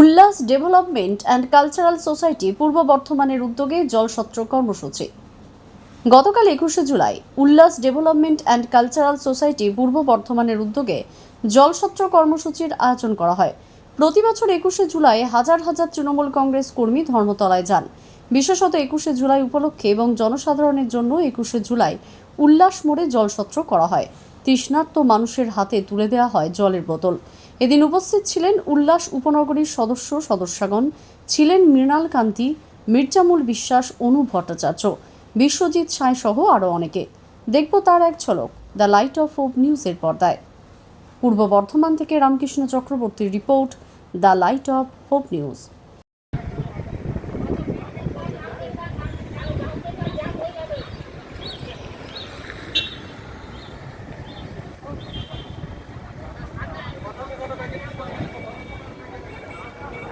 উল্লাস development and cultural society পূর্ব বর্ধমানের উদ্যোগে জলসত্র কর্মসূচি। গতকাল একুশে জুলাই উল্লাস ডেভেলপমেন্ট অ্যান্ড কালচারাল সোসাইটি পূর্ব বর্ধমানের উদ্যোগে জলসত্র কর্মসূচির আয়োজন করা হয়। প্রতি বছর একুশে জুলাই হাজার হাজার তৃণমূল কংগ্রেস কর্মী ধর্মতলায় যান। বিশেষত একুশে জুলাই উপলক্ষে এবং জনসাধারণের জন্য একুশে জুলাই উল্লাস মোড়ে জলসত্র করা হয়। তৃষ্ণার্ত মানুষের হাতে তুলে দেওয়া হয় জলের বোতল। এদিন উপস্থিত ছিলেন উল্লাস উপনগরীর সদস্য, সদস্যগণ ছিলেন মৃণাল কান্তি, মির্জামুল বিশ্বাস, অনু ভট্টাচার্য, বিশ্বজিৎ সাঁই সহ আরও অনেকে। দেখব তার এক ঝলক, দ্য লাইট অফ হোপ নিউজের পর্দায়। পূর্ব বর্ধমান থেকে রামকৃষ্ণ চক্রবর্তীর report, the light of hope news.